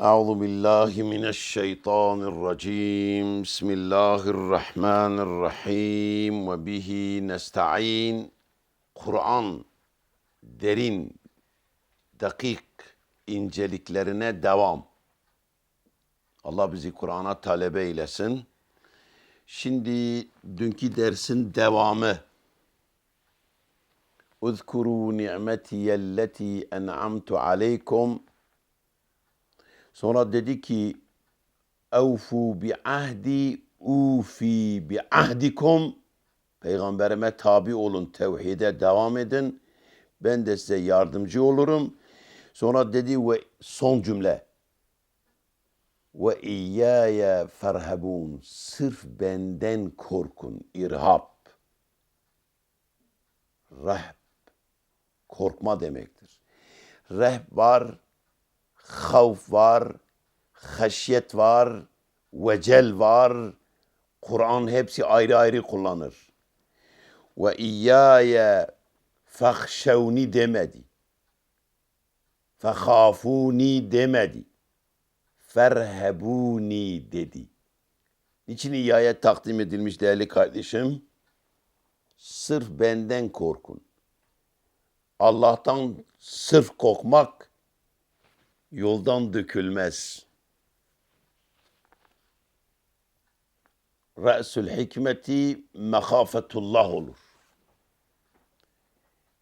أعوذ بالله من الشيطان الرجيم بسم الله الرحمن الرحيم وبه نستعين Kur'an derin, dakik inceliklerine devam. Allah bizi Kur'an'a talebe eylesin. Şimdi dünkü dersin devamı. Uzkuru ni'metiyelleti en'amtu aleykum. Sonra dedi ki Evfu bi ahdi ufi bi ahdikum. Peygamberime tabi olun, tevhide devam edin. Ben de size yardımcı olurum. Sonra dedi ve son cümle. Ve iyyaya ferhabun. Sırf benden korkun. İrhab. Rahb. Korkma demektir. Rehb var, havf var, haşyet var, vecel var. Kur'an hepsi ayrı ayrı kullanır. Ve iyyâye fahşevni demedi. Fehafuni demedi. Ferhebuni dedi. Niçin iyyâye takdim edilmiş değerli kardeşim? Sırf benden korkun. Allah'tan sırf korkmak yoldan dökülmez. Re'sül hikmeti mehafetullah olur.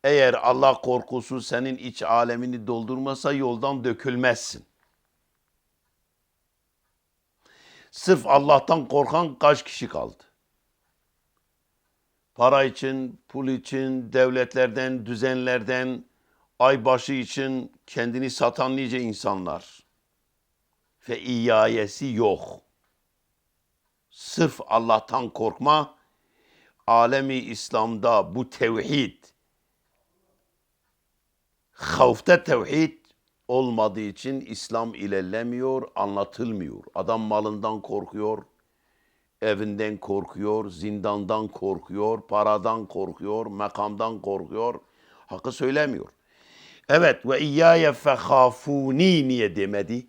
Eğer Allah korkusu senin iç alemini doldurmasa yoldan dökülmezsin. Sırf Allah'tan korkan kaç kişi kaldı? Para için, pul için, devletlerden, düzenlerden, aybaşı için kendini satan nice insanlar. Ve iyayesi yok. Sırf Allah'tan korkma, alemi İslam'da bu tevhid, havfta tevhid olmadığı için İslam ilerlemiyor, anlatılmıyor. Adam malından korkuyor, evinden korkuyor, zindandan korkuyor, paradan korkuyor, makamdan korkuyor. Hakkı söylemiyor. Evet ve iyyâye fehâfûnî niye demedi?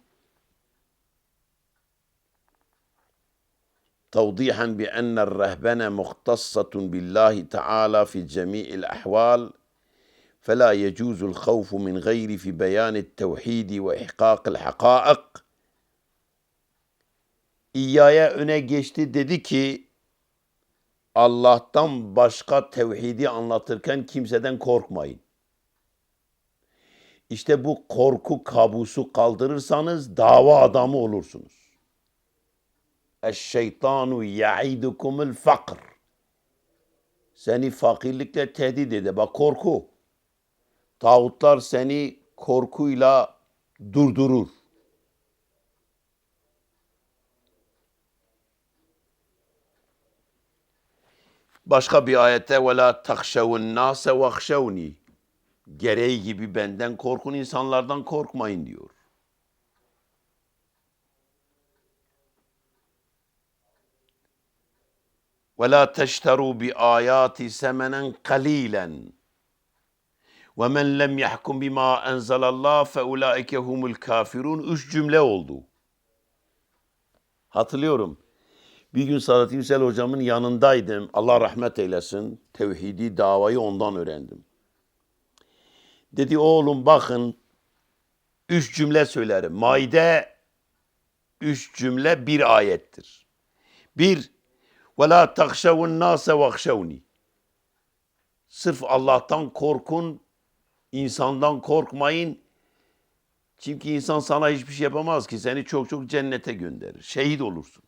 توضيحا بأن الرهبنة مختصة بالله تعالى في جميع الأحوال فلا يجوز الخوف من غير في بيان التوحيد وإحقاق الحقائق İyyaya öne geçti dedi ki Allah'tan başka tevhidi anlatırken kimseden korkmayın. İşte bu korku kabusu kaldırırsanız dava adamı olursunuz. Eşşeytanu ya'idukumul fakr. Seni fakirlikle tehdit eder. Bak korku. Tağutlar seni korkuyla durdurur. Başka bir ayette ve la takşavun nase vahşavni. Gereği gibi benden korkun insanlardan korkmayın diyor. Ve la teşteru bi ayati semenen kalilen. Ve men lem yahkum bima enzelallah fe ulaike humul kafirun. Üç cümle oldu. Hatırlıyorum. Bir gün Sadat Yüksel hocamın yanındaydım. Allah rahmet eylesin. Tevhidi davayı ondan öğrendim. Dedi oğlum bakın üç cümle söylerim. Maide üç cümle bir ayettir. Bir, ve la takşavun nase vakşavni. Sırf Allah'tan korkun, insandan korkmayın. Çünkü insan sana hiçbir şey yapamaz ki. Seni çok çok cennete gönderir. Şehit olursun.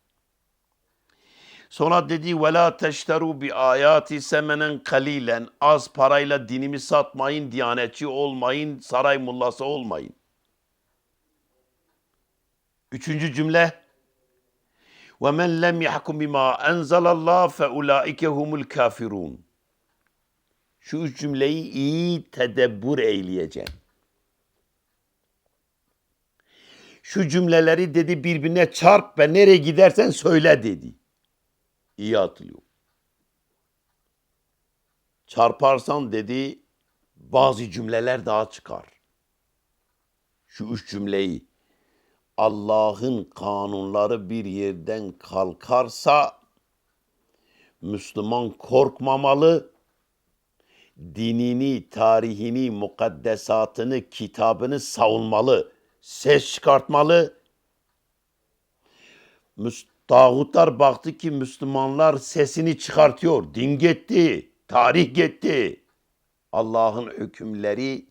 Sonra dedi ve la teşteru bi ayati semenen kalilen. Az parayla dinimi satmayın, diyanetçi olmayın, saray mullası olmayın. Üçüncü cümle ve men lem yahkum bima enzelallah fe ulaike humul kafirun. Şu üç cümleyi iyi tedebbür eyleyeceksin. Şu cümleleri dedi birbirine çarp ve nereye gidersen söyle dedi. İyi hatırlıyor. Çarparsan dedi bazı cümleler daha çıkar. Şu üç cümleyi Allah'ın kanunları bir yerden kalkarsa Müslüman korkmamalı, dinini, tarihini, mukaddesatını, kitabını savunmalı, ses çıkartmalı. Müs- Tağutlar baktı ki Müslümanlar sesini çıkartıyor. Din gitti, tarih gitti. Allah'ın hükümleri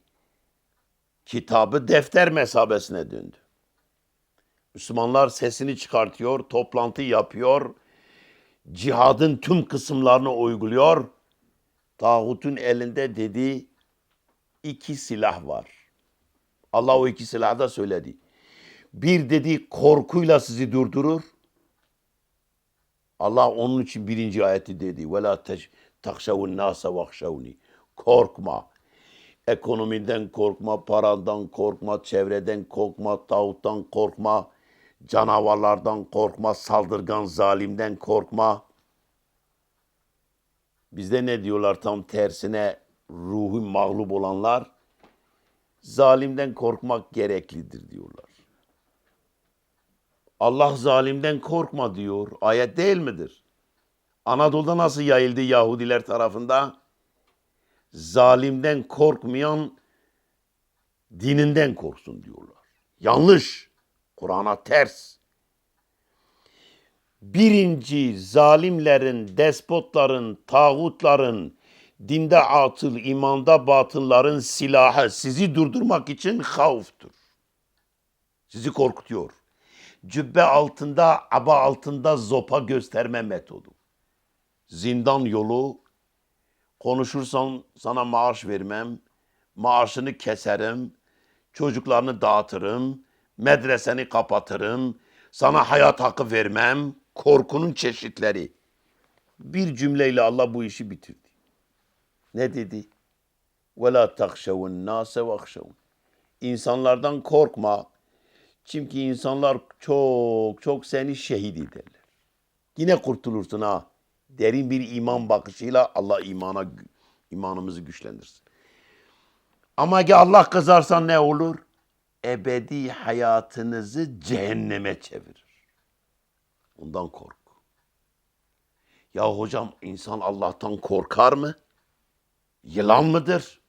kitabı defter mesabesine döndü. Müslümanlar sesini çıkartıyor, toplantı yapıyor, cihadın tüm kısımlarını uyguluyor. Tağutun elinde dedi iki silah var. Allah o iki silahı da söyledi. Bir dedi korkuyla sizi durdurur. Allah onun için birinci ayeti dedi. Ve la takşavun nasa. Korkma. Ekonomiden korkma, parandan korkma, çevreden korkma, tağuttan korkma, canavarlardan korkma, saldırgan zalimden korkma. Bizde ne diyorlar tam tersine ruhu mağlup olanlar? Zalimden korkmak gereklidir diyorlar. Allah zalimden korkma diyor. Ayet değil midir? Anadolu'da nasıl yayıldı Yahudiler tarafında? Zalimden korkmayan dininden korksun diyorlar. Yanlış. Kur'an'a ters. Birinci zalimlerin, despotların, tağutların, dinde atıl, imanda batılların silahı sizi durdurmak için havftur. Sizi korkutuyor Cübbe altında, aba altında zopa gösterme metodu. Zindan yolu, konuşursan sana maaş vermem, maaşını keserim, çocuklarını dağıtırım, medreseni kapatırım, sana hayat hakkı vermem, korkunun çeşitleri. Bir cümleyle Allah bu işi bitirdi. Ne dedi? وَلَا تَخْشَوُ النَّاسَ وَخْشَوُ İnsanlardan korkma. çünkü insanlar çok çok seni şehit ederler. Yine kurtulursun ha. Derin bir iman bakışıyla Allah imana imanımızı güçlendirsin. Ama ki Allah kızarsa ne olur? Ebedi hayatınızı cehenneme çevirir. Ondan kork. Ya hocam insan Allah'tan korkar mı? Yılan mıdır?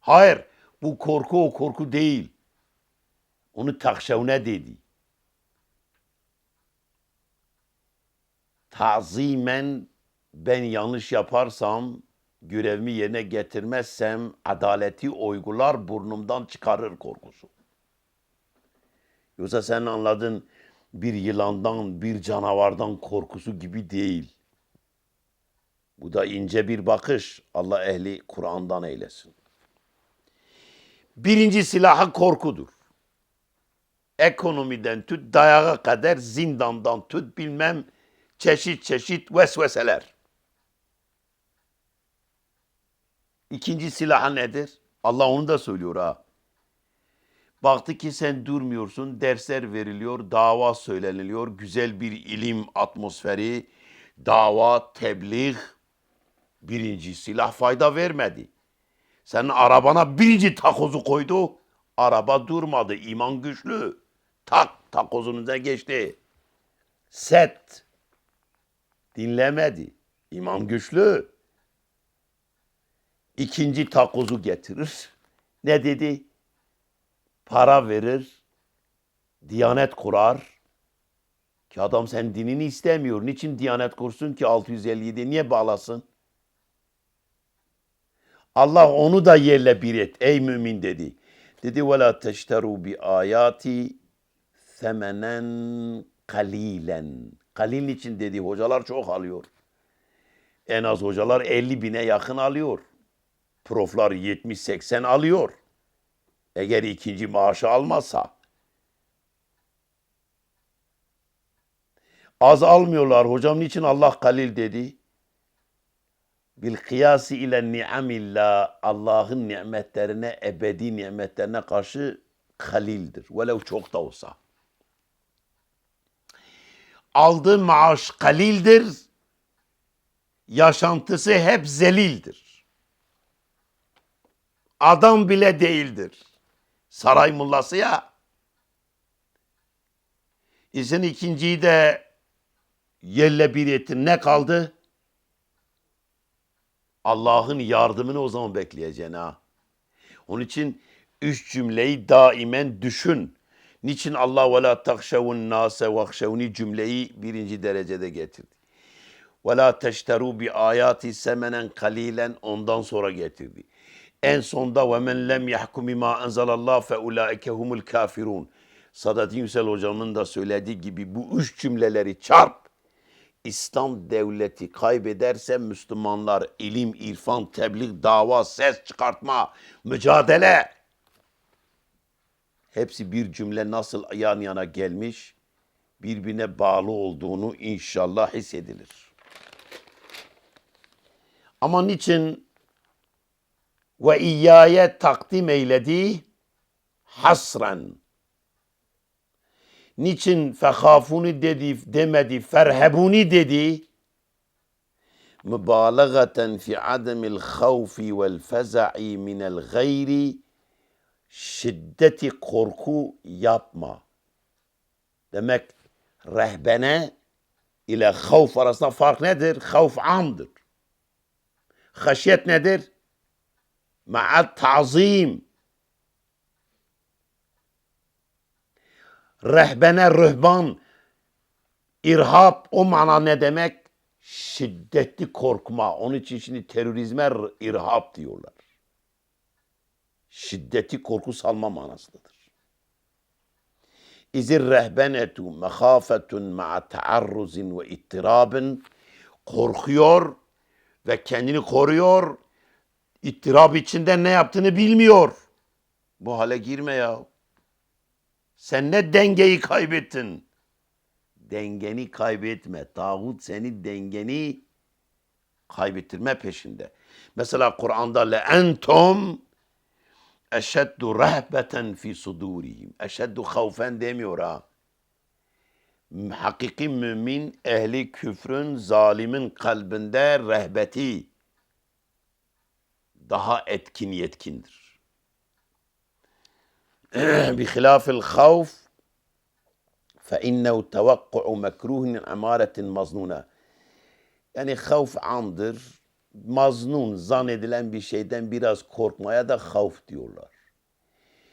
Hayır. Bu korku o korku değil. Onu takşavne dedi. Tazimen ben yanlış yaparsam, görevimi yerine getirmezsem adaleti uygular burnumdan çıkarır korkusu. Yoksa sen anladın bir yılandan, bir canavardan korkusu gibi değil. Bu da ince bir bakış. Allah ehli Kur'an'dan eylesin. Birinci silahı korkudur. Ekonomiden tut dayağa kadar zindandan tut bilmem çeşit çeşit vesveseler. İkinci silahı nedir? Allah onu da söylüyor ha. Baktı ki sen durmuyorsun, dersler veriliyor, dava söyleniliyor, güzel bir ilim atmosferi, dava, tebliğ, birinci silah fayda vermedi. Senin arabana birinci takozu koydu, araba durmadı, iman güçlü. Tak, takozun üzerine geçti. Set, dinlemedi, iman güçlü. İkinci takozu getirir. Ne dedi? para verir, diyanet kurar. Ki adam sen dinini istemiyor. Niçin diyanet kursun ki 657? Niye bağlasın? Allah onu da yerle bir et ey mümin dedi. Dedi ve la teşteru bi ayati semenen kalilen. Kalil için dedi hocalar çok alıyor. En az hocalar 50 bine yakın alıyor. Proflar 70-80 alıyor. Eğer ikinci maaşı almazsa. Az almıyorlar. Hocam niçin Allah kalil dedi? Bil kıyası ile ni'amillah Allah'ın nimetlerine, ebedi nimetlerine karşı halildir. Velev çok da olsa. Aldığı maaş kalildir. Yaşantısı hep zelildir. Adam bile değildir saray mullası ya. İzin ikinciyi de yerle bir ettin. Ne kaldı? Allah'ın yardımını o zaman bekleyeceksin ha. Onun için üç cümleyi daimen düşün. Niçin Allah ve la takşavun nase vahşevni cümleyi birinci derecede getirdi. Ve la teşteru bi ayati semenen kalilen ondan sonra getirdi. En sonda ve men lem yahkum bima enzelallah fe ulaike humul kafirun. Sadat Yüksel hocamın da söylediği gibi bu üç cümleleri çarp. İslam devleti kaybederse Müslümanlar ilim, irfan, tebliğ, dava, ses çıkartma, mücadele hepsi bir cümle nasıl yan yana gelmiş birbirine bağlı olduğunu inşallah hissedilir. Ama niçin ve iyyaya takdim eyledi hasren Niçin fehafuni dedi demedi, ferhebuni dedi? Mübalağaten fi ademil havfi vel feza'i minel gayri şiddeti korku yapma. Demek rehbene ile havf arasında fark nedir? Havf amdır. Haşyet nedir? Ma'at ta'zim. Rehbene, rühban, irhab o mana ne demek? Şiddetli korkma. Onun için şimdi terörizme irhab diyorlar. Şiddetli korku salma manasındadır. İzir rehbenetu mehafetun ma'a taarruzin ve ittirabın korkuyor ve kendini koruyor. İttirab içinde ne yaptığını bilmiyor. Bu hale girme ya. Sen ne dengeyi kaybettin? Dengeni kaybetme. Tağut seni dengeni kaybettirme peşinde. Mesela Kur'an'da le entum أشد رهبة في صدورهم أشد خوفا ديم يرى حقيقي mümin ehli küfrün zalimin kalbinde rehbeti daha etkin yetkindir. بخلاف الخوف فإنه توقع مكروه من عمارة مظنونة. يعني خوف عندر Maznun, zannedilen bir şeyden biraz korkmaya da havf diyorlar.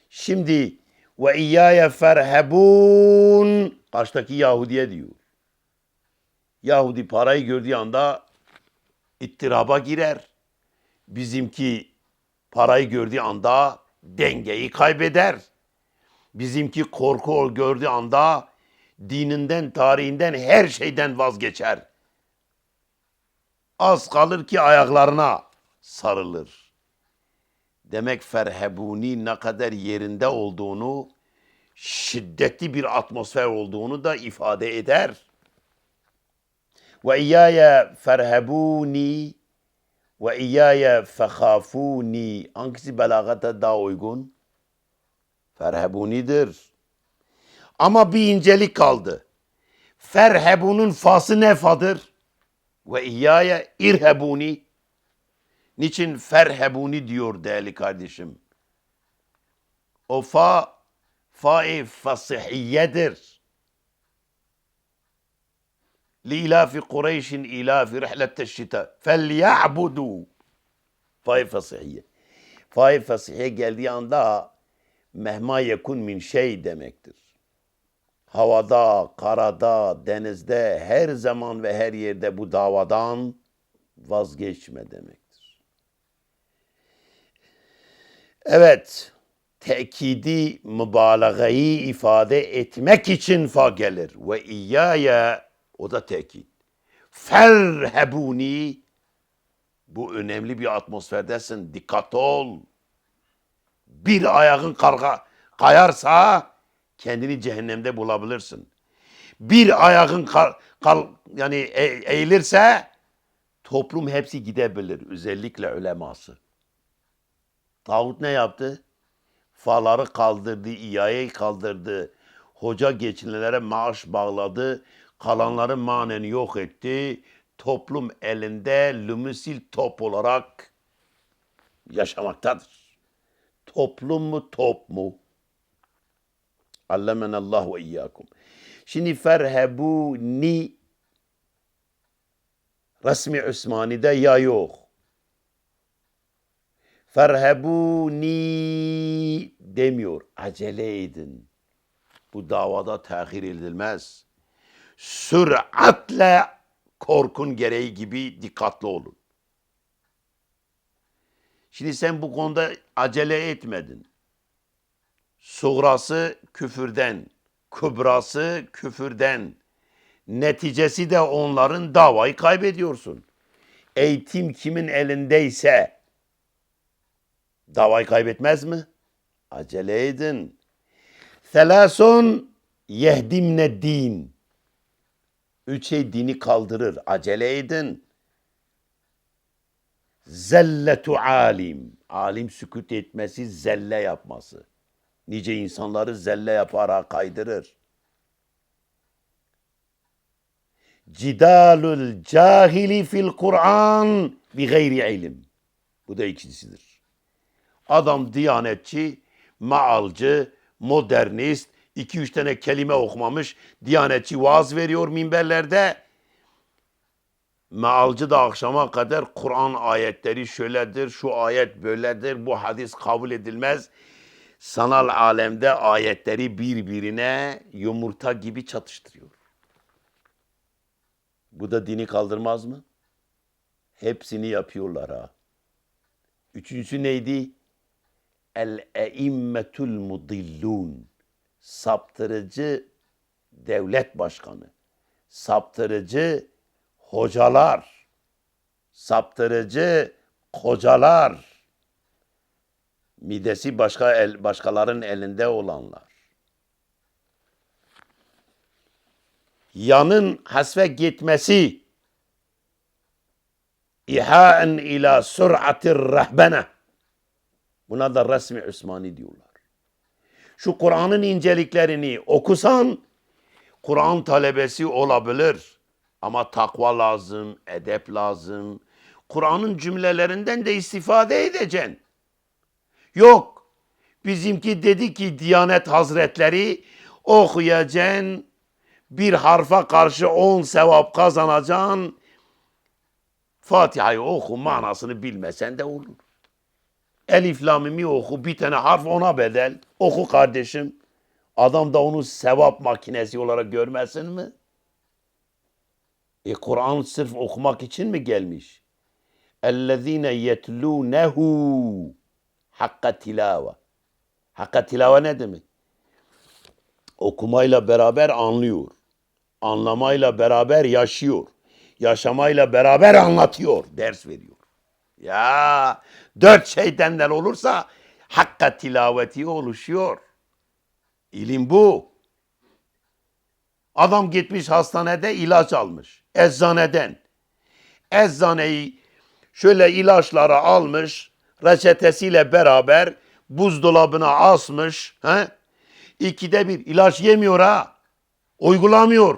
Şimdi ve iyyaya ferhebun karşıdaki Yahudiye diyor. Yahudi parayı gördüğü anda ittiraba girer. Bizimki parayı gördüğü anda dengeyi kaybeder. Bizimki korku gördüğü anda dininden, tarihinden, her şeyden vazgeçer. Az kalır ki ayaklarına sarılır. Demek ferhebuni ne kadar yerinde olduğunu, şiddetli bir atmosfer olduğunu da ifade eder. Ve iyyaya ferhebuni ve iyyaya fehafuni hangisi belagata daha uygun? Ferhebunidir. Ama bir incelik kaldı. Ferhebunun fası ne fadır? ve iyyaya irhebuni niçin ferhebuni diyor değerli kardeşim. O fa fa'i fasihiyedir. Li ilafi Kureyş'in ilafi rihlette şita. Fel ya'budu. Fa'i fasihiye. Fa'i fasihiye geldiği anda mehma yekun min şey demektir. Havada, karada, denizde, her zaman ve her yerde bu davadan vazgeçme demektir. Evet, tekidi mübalağayı ifade etmek için fa gelir. Ve iyyaya o da tekit. Ferhebuni bu önemli bir atmosferdesin. Dikkat ol. Bir ayağın karga, kayarsa kendini cehennemde bulabilirsin. Bir ayağın kal, kal, yani e, eğilirse toplum hepsi gidebilir. Özellikle uleması. Tağut ne yaptı? Faları kaldırdı, iyayeyi kaldırdı. Hoca geçinlilere maaş bağladı. Kalanları manen yok etti. Toplum elinde lümüsil top olarak yaşamaktadır. Toplum mu top mu? Allemen Allah ve iyyakum. Şimdi ferhebuni resmi Osmani'de ya yok. Ferhebuni demiyor. Acele edin. Bu davada tehir edilmez. Süratle korkun gereği gibi dikkatli olun. Şimdi sen bu konuda acele etmedin. Suğrası küfürden, kübrası küfürden. Neticesi de onların davayı kaybediyorsun. Eğitim kimin elindeyse davayı kaybetmez mi? Acele edin. Selasun yehdimne din. Üç şey dini kaldırır. Acele edin. Zelletu alim. Alim sükut etmesi, zelle yapması. Nice insanları zelle yaparak kaydırır. Cidalul cahili fil Kur'an bi gayri ilim. Bu da ikincisidir. Adam diyanetçi, maalcı, modernist, iki üç tane kelime okumamış, diyanetçi vaaz veriyor minberlerde. Mealcı da akşama kadar Kur'an ayetleri şöyledir, şu ayet böyledir, bu hadis kabul edilmez. Sanal alemde ayetleri birbirine yumurta gibi çatıştırıyor. Bu da dini kaldırmaz mı? Hepsini yapıyorlar ha. Üçüncüsü neydi? El-eimmetul mudillun. Saptırıcı devlet başkanı. Saptırıcı hocalar. Saptırıcı kocalar. Midesi başka el, başkalarının elinde olanlar. Yanın hasfe gitmesi İhaen ila sür'atir rahbene. Buna da resmi Osmani diyorlar. Şu Kur'an'ın inceliklerini okusan Kur'an talebesi olabilir. Ama takva lazım, edep lazım. Kur'an'ın cümlelerinden de istifade edeceksin. Yok. Bizimki dedi ki Diyanet Hazretleri okuyacaksın, bir harfa karşı on sevap kazanacaksın. Fatiha'yı oku manasını bilmesen de olur. Elif lamimi oku bir tane harf ona bedel. Oku kardeşim. Adam da onu sevap makinesi olarak görmesin mi? E Kur'an sırf okumak için mi gelmiş? اَلَّذ۪ينَ يَتْلُونَهُ Hakka tilava. Hakka tilava ne demek? Okumayla beraber anlıyor. Anlamayla beraber yaşıyor. Yaşamayla beraber anlatıyor. Ders veriyor. Ya dört şeyden olursa hakka tilaveti oluşuyor. İlim bu. Adam gitmiş hastanede ilaç almış. Eczaneden. Eczaneyi şöyle ilaçları almış. Reçetesiyle beraber buzdolabına asmış. He? İkide bir ilaç yemiyor ha. Uygulamıyor.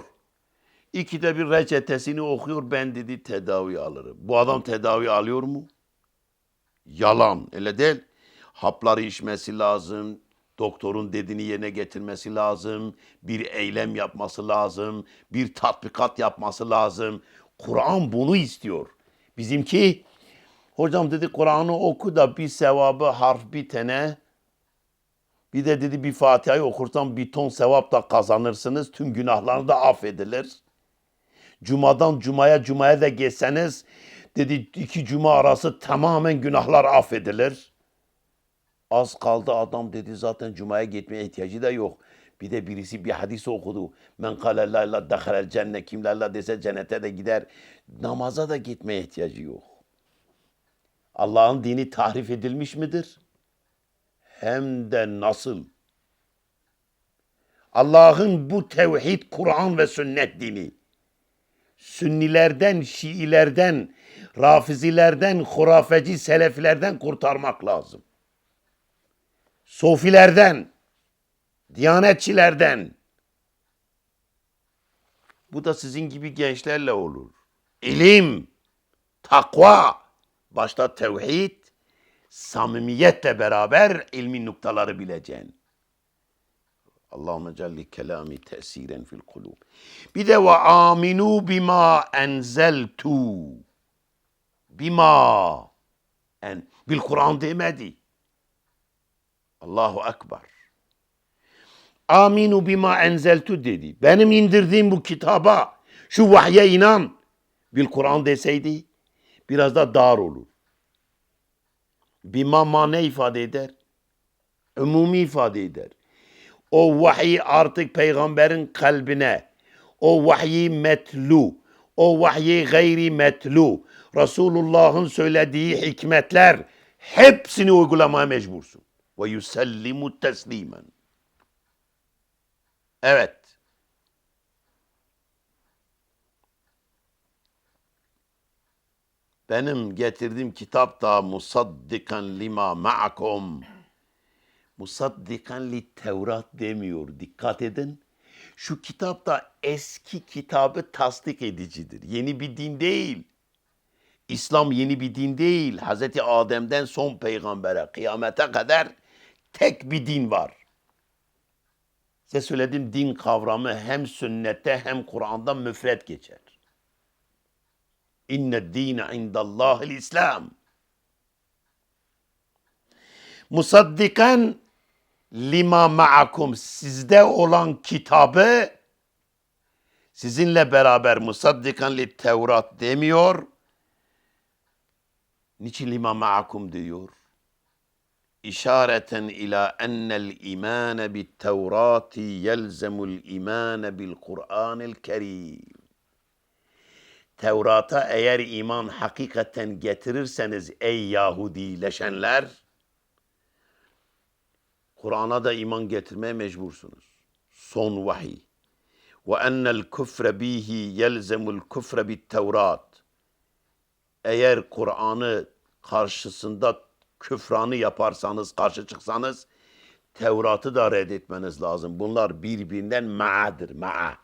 İkide bir reçetesini okuyor. Ben dedi tedavi alırım. Bu adam tedavi alıyor mu? Yalan. Öyle değil. Hapları içmesi lazım. Doktorun dediğini yerine getirmesi lazım. Bir eylem yapması lazım. Bir tatbikat yapması lazım. Kur'an bunu istiyor. Bizimki hocam dedi Kur'an'ı oku da bir sevabı harf bir tane bir de dedi bir Fatiha'yı okursan bir ton sevap da kazanırsınız. Tüm günahlar da affedilir. Cuma'dan Cuma'ya Cuma'ya da geçseniz dedi iki Cuma arası tamamen günahlar affedilir. Az kaldı adam dedi zaten Cuma'ya gitmeye ihtiyacı da yok. Bir de birisi bir hadis okudu. Men kâle la ilahe dehalel cennet. Kim la dese cennete de gider. Namaza da gitmeye ihtiyacı yok. Allah'ın dini tahrif edilmiş midir? Hem de nasıl? Allah'ın bu tevhid, Kur'an ve sünnet dini Sünnilerden, Şiilerden, Rafizilerden, hurafeci Selefilerden kurtarmak lazım. Sofilerden, Diyanetçilerden. Bu da sizin gibi gençlerle olur. İlim, takva, başta tevhid, samimiyetle beraber ilmi noktaları bileceksin. Allahümme celli kelami tesiren fil kulub. Bir de ve aminu bima enzeltu. Bima en bil Kur'an demedi. Allahu Ekber. Aminu bima enzeltu dedi. Benim indirdiğim bu kitaba, şu vahye inan. Bil Kur'an deseydi biraz da dar olur. Bima ma ne ifade eder? Umumi ifade eder. O vahiy artık peygamberin kalbine, o vahyi metlu, o vahyi gayri metlu, Resulullah'ın söylediği hikmetler hepsini uygulamaya mecbursun. Ve yusellimu teslimen. Evet. Benim getirdiğim kitap da musaddikan lima ma'akum. Musaddikan li Tevrat demiyor. Dikkat edin. Şu kitap da eski kitabı tasdik edicidir. Yeni bir din değil. İslam yeni bir din değil. Hazreti Adem'den son peygambere kıyamete kadar tek bir din var. Size söylediğim din kavramı hem sünnette hem Kur'an'da müfret geçer. İnne dine indallahil İslam. Musaddikan lima ma'akum sizde olan kitabı sizinle beraber musaddikan li Tevrat demiyor. Niçin lima ma'akum diyor? İşareten ila ennel imane bit Tevrati yelzemul imane bil Kur'anil Kerim. Tevrat'a eğer iman hakikaten getirirseniz ey Yahudileşenler, Kur'an'a da iman getirmeye mecbursunuz. Son vahiy. Ve ennel küfre bihi yelzemul küfre bit Tevrat. Eğer Kur'an'ı karşısında küfranı yaparsanız, karşı çıksanız Tevrat'ı da reddetmeniz lazım. Bunlar birbirinden ma'adır, ma'a.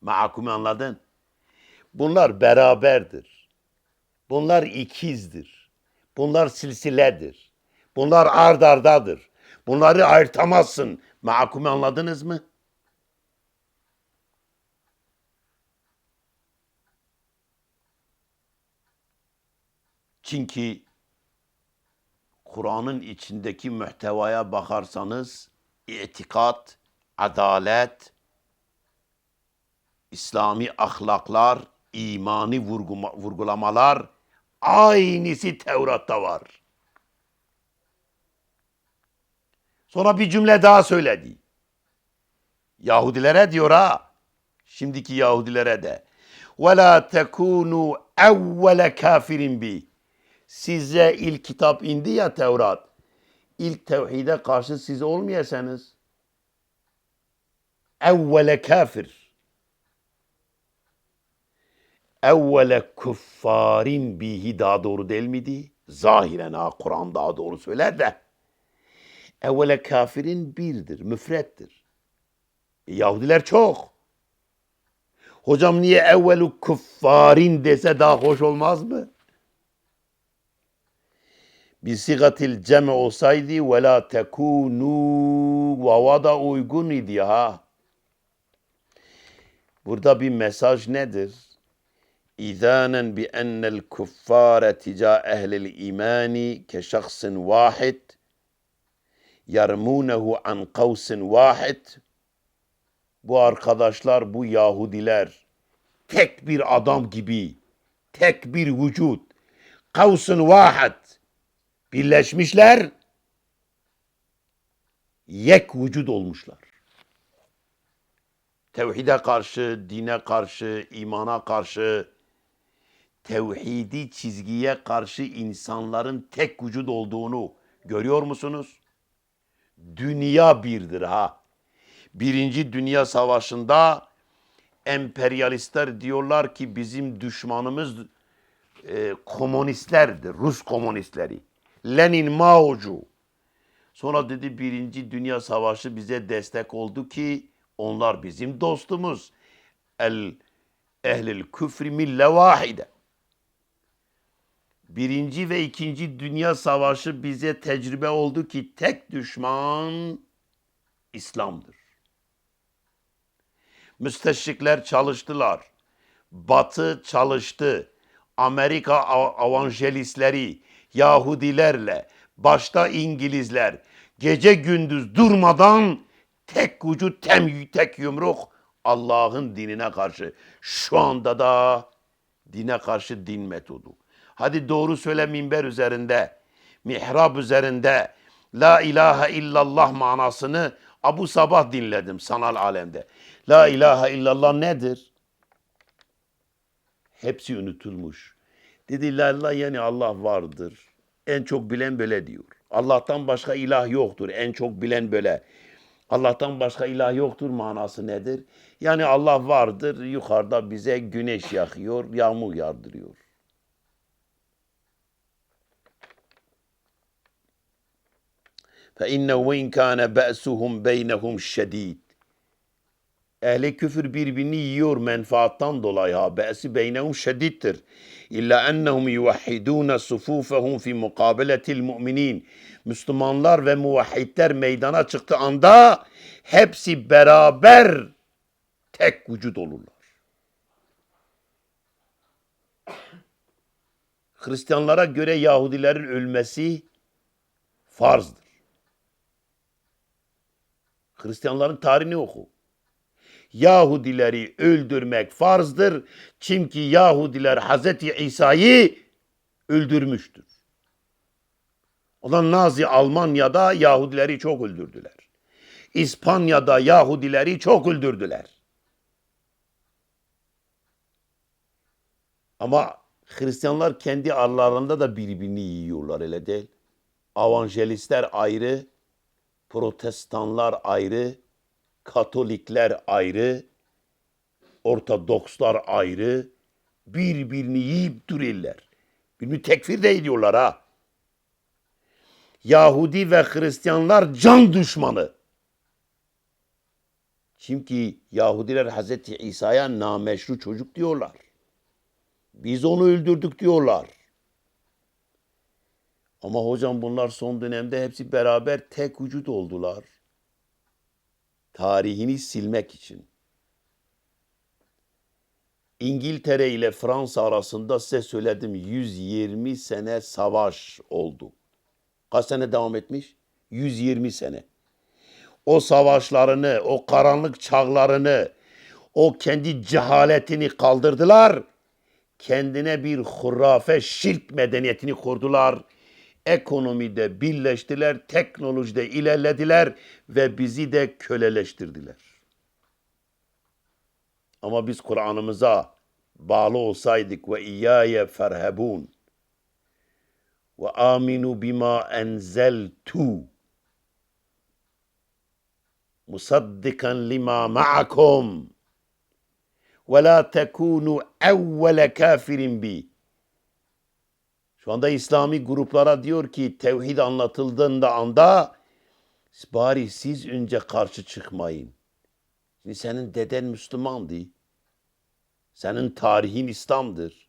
Ma'akumu anladın? Bunlar beraberdir. Bunlar ikizdir. Bunlar silsiledir. Bunlar ard ardadır. Bunları ayırtamazsın. Ma'akumu anladınız mı? Çünkü Kur'an'ın içindeki muhtevaya bakarsanız itikat, adalet, İslami ahlaklar, imani vurguma- vurgulamalar aynısı Tevrat'ta var. Sonra bir cümle daha söyledi. Yahudilere diyor ha. Şimdiki Yahudilere de. وَلَا تَكُونُوا اَوَّلَ kafirin bi. Size ilk kitap indi ya Tevrat. İlk tevhide karşı siz olmayasanız evvele kafir. Evvele kuffarin bihi daha doğru değil miydi? Zahiren ha Kur'an daha doğru söyler de. Evvele kafirin birdir, müfrettir. E, Yahudiler çok. Hocam niye evvelu kuffarin dese daha hoş olmaz mı? Bir sigatil cem olsaydı ve la tekunu vavada uygun idi ha. Burada bir mesaj nedir? Ennel kuffare tica ehlil imani ke şahsın vahid yarmunehu an kavsin vahid bu arkadaşlar, bu Yahudiler tek bir adam gibi, tek bir vücut, kavsun vahid birleşmişler, yek vücut olmuşlar. Tevhide karşı, dine karşı, imana karşı, tevhidi çizgiye karşı insanların tek vücut olduğunu görüyor musunuz? Dünya birdir ha. Birinci Dünya Savaşı'nda emperyalistler diyorlar ki bizim düşmanımız e, komünistlerdir, Rus komünistleri. Lenin Mao'cu. Sonra dedi Birinci Dünya Savaşı bize destek oldu ki onlar bizim dostumuz. El ehlil küfri mille vahide. Birinci ve ikinci Dünya Savaşı bize tecrübe oldu ki tek düşman İslam'dır. Müsteşrikler çalıştılar. Batı çalıştı. Amerika av- avanjelistleri, Yahudilerle, başta İngilizler gece gündüz durmadan tek vücut tem, tek yumruk Allah'ın dinine karşı. Şu anda da dine karşı din metodu. Hadi doğru söyle minber üzerinde, mihrab üzerinde La ilahe illallah manasını Abu Sabah dinledim sanal alemde. La ilahe illallah nedir? Hepsi unutulmuş. Dedi la ilahe yani Allah vardır. En çok bilen böyle diyor. Allah'tan başka ilah yoktur. En çok bilen böyle. Allah'tan başka ilah yoktur manası nedir? Yani Allah vardır. Yukarıda bize güneş yakıyor, yağmur yağdırıyor. فَاِنَّهُ وَاِنْ كَانَ بَأْسُهُمْ بَيْنَهُمْ شَد۪يدٍ Ehli küfür birbirini yiyor menfaattan dolayı ha. Be'si beynehum şedittir. İlla ennehum yuvahhidûne sufûfehum fi mukabeletil mu'minin. Müslümanlar ve muvahhidler meydana çıktı anda hepsi beraber tek vücut olurlar. Hristiyanlara göre Yahudilerin ölmesi farzdır. Hristiyanların tarihini oku. Yahudileri öldürmek farzdır. Çünkü Yahudiler Hazreti İsa'yı öldürmüştür. Olan Nazi Almanya'da Yahudileri çok öldürdüler. İspanya'da Yahudileri çok öldürdüler. Ama Hristiyanlar kendi aralarında da birbirini yiyorlar öyle değil. Avangelistler ayrı, protestanlar ayrı, Katolikler ayrı, Ortodokslar ayrı, birbirini yiyip duruyorlar. Birbirini tekfir de ediyorlar ha. Yahudi ve Hristiyanlar can düşmanı. Çünkü Yahudiler Hazreti İsa'ya nameşru çocuk diyorlar. Biz onu öldürdük diyorlar. Ama hocam bunlar son dönemde hepsi beraber tek vücut oldular tarihini silmek için. İngiltere ile Fransa arasında size söyledim 120 sene savaş oldu. Kaç sene devam etmiş? 120 sene. O savaşlarını, o karanlık çağlarını, o kendi cehaletini kaldırdılar. Kendine bir hurafe, şirk medeniyetini kurdular ekonomide birleştiler, teknolojide ilerlediler ve bizi de köleleştirdiler. Ama biz Kur'an'ımıza bağlı olsaydık ve iyyâye ferhebûn ve aminu bima enzeltu musaddikan lima ma'akum ve la tekunu evvele kafirin bi şu anda İslami gruplara diyor ki tevhid anlatıldığında anda bari siz önce karşı çıkmayın. Şimdi senin deden Müslümandı. Senin tarihin İslam'dır.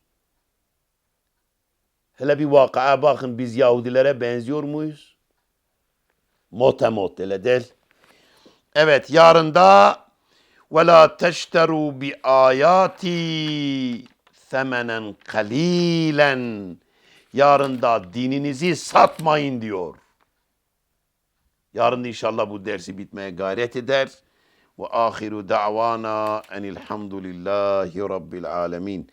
Hele bir vakaya bakın biz Yahudilere benziyor muyuz? Motemot öyle değil. Evet yarın da ve la teşteru bi ayati semenen kalilen Yarın da dininizi satmayın diyor. Yarın inşallah bu dersi bitmeye gayret eder. Ve ahiru da'vana enilhamdülillahi rabbil alemin.